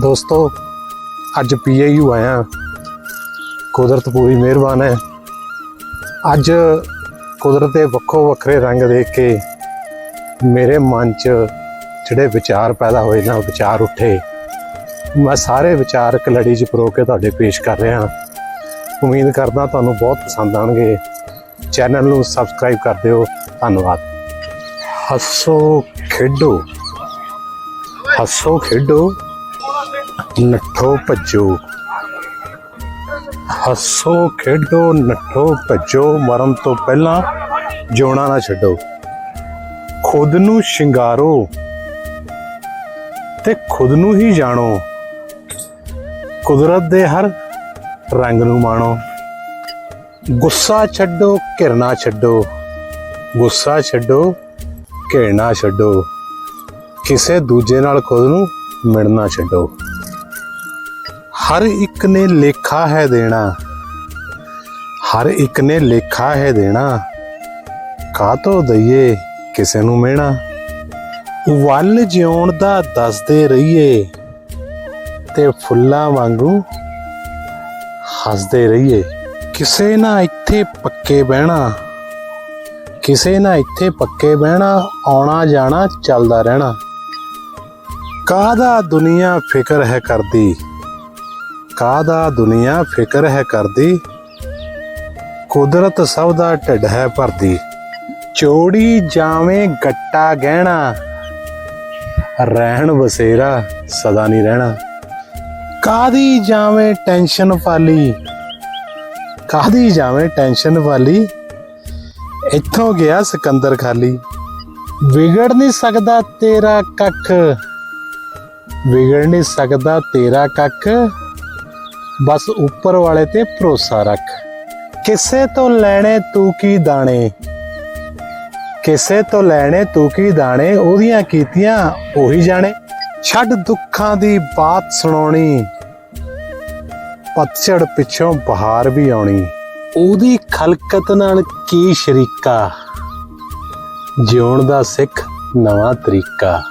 ਦੋਸਤੋ, ਅੱਜ ਪੀਏਯੂ ਆਇਆ। ਕੁਦਰਤ ਪੂਰੀ ਮਿਹਰਬਾਨ ਹੈ। ਅੱਜ ਕੁਦਰਤ ਦੇ ਵੱਖੋ ਵੱਖਰੇ ਰੰਗ ਦੇਖ ਕੇ ਮੇਰੇ ਮਨ 'ਚ ਜਿਹੜੇ ਵਿਚਾਰ ਪੈਦਾ ਹੋਏ ਨਾ, ਵਿਚਾਰ ਉੱਠੇ। ਮੈਂ ਸਾਰੇ ਵਿਚਾਰ ਇੱਕ ਲੜੀ 'ਚ ਪਰੋ ਕੇ ਤੁਹਾਡੇ ਪੇਸ਼ ਕਰ ਰਿਹਾ ਉਮੀਦ ਕਰਦਾ ਤੁਹਾਨੂੰ ਬਹੁਤ ਪਸੰਦ ਆਣਗੇ ਚੈਨਲ ਨੂੰ ਸਬਸਕ੍ਰਾਈਬ ਕਰ ਦਿਓ। ਧੰਨਵਾਦ। ਹੱਸੋ ਖੇਡੋ। ਹੱਸੋ ਖੇਡੋ। ਨੱਠੋ ਭੱਜੋ। ਹੱਸੋ, ਖੇਡੋ, ਨੱਠੋ ਭੱਜੋ। ਮਰਨ ਤੋਂ ਪਹਿਲਾਂ ਜਿਉਣਾ ਨਾ ਛੱਡੋ। ਖੁਦ ਨੂੰ ਸ਼ਿੰਗਾਰੋ ਤੇ ਖੁਦ ਨੂੰ ਹੀ ਜਾਣੋ। ਕੁਦਰਤ ਦੇ ਹਰ ਰੰਗ ਨੂੰ ਮਾਣੋ। ਗੁੱਸਾ ਛੱਡੋ ਘਿਰਣਾ ਛੱਡੋ। ਗੁੱਸਾ ਛੱਡੋ, ਘਿਰਨਾ ਛੱਡੋ। ਕਿਸੇ ਦੂਜੇ ਨਾਲ ਖੁਦ ਨੂੰ ਮਿਲਣਾ ਛੱਡੋ। ਹਰ ਇੱਕ ਨੇ ਲੇਖਾ ਹੈ ਦੇਣਾ। ਹਰ ਇੱਕ ਨੇ ਲੇਖਾ ਹੈ ਦੇਣਾ। ਕਾਤੋਂ ਦਈਏ ਕਿਸੇ ਨੂੰ ਮਿਹਣਾ। ਵੱਲ ਜਿਉਣ ਦਾ ਦੱਸਦੇ ਰਹੀਏ ਤੇ ਫੁੱਲਾਂ ਵਾਂਗੂ ਹੱਸਦੇ ਰਹੀਏ। ਕਿਸੇ ਨਾ ਇੱਥੇ ਪੱਕੇ ਬਹਿਣਾ। ਕਿਸੇ ਨਾ ਇੱਥੇ ਪੱਕੇ ਬਹਿਣਾ, ਆਉਣਾ ਜਾਣਾ, ਚੱਲਦਾ ਰਹਿਣਾ। ਕਾਹਦਾ ਦੁਨੀਆ ਫਿਕਰ ਹੈ ਕਰਦੀ? ਕਾਹਦਾ ਦੁਨੀਆ ਫਿਕਰ ਹੈ ਕਰਦੀ? ਕੁਦਰਤ ਸਭ ਦਾ ਢਿੱਡ ਹੈ ਭਰਦੀ। ਚੋੜੀ ਜਾਵੇਂ ਗੱਟਾ ਗਹਿਣਾ। ਰਹਿਣ ਵਸੇਰਾ ਸਦਾ ਨਹੀਂ ਰਹਿਣਾ। ਕਾਦੀ ਜਾਵੇਂ ਟੈਨਸ਼ਨ ਵਾਲੀ ਕਾਦੀ ਜਾਵੇਂ ਟੈਨਸ਼ਨ ਵਾਲੀ ਇੱਥੋਂ ਗਿਆ ਸਿਕੰਦਰ ਖਾਲੀ। ਵਿਗੜ ਨਹੀਂ ਸਕਦਾ ਤੇਰਾ ਕੱਖ। ਵਿਗੜ ਨਹੀਂ ਸਕਦਾ ਤੇਰਾ ਕੱਖ। ਬਸ ਉੱਪਰ ਵਾਲੇ ਤੇ ਭਰੋਸਾ ਰੱਖ। ਕਿਸੇ ਤੋਂ ਲੈਣੇ ਤੂੰ ਕੀ ਦਾਣੇ? ਕਿਸੇ ਤੋਂ ਲੈਣੇ ਤੂੰ ਕੀ ਦਾਣੇ? ਉਹਦੀਆਂ ਕੀਤੀਆਂ ਉਹੀ ਜਾਣੇ। ਛੱਡ ਦੁੱਖਾਂ ਦੀ ਬਾਤ ਸੁਣਾਉਣੀ। ਪਤਝੜ ਪਿੱਛੋਂ ਬਹਾਰ ਵੀ ਆਉਣੀ। ਉਹਦੀ ਖਲਕਤ ਨਾਲ ਕੀ ਸ਼ਰੀਕਾ? ਜਿਉਣ ਦਾ ਸਿੱਖ ਨਵਾਂ ਤਰੀਕਾ।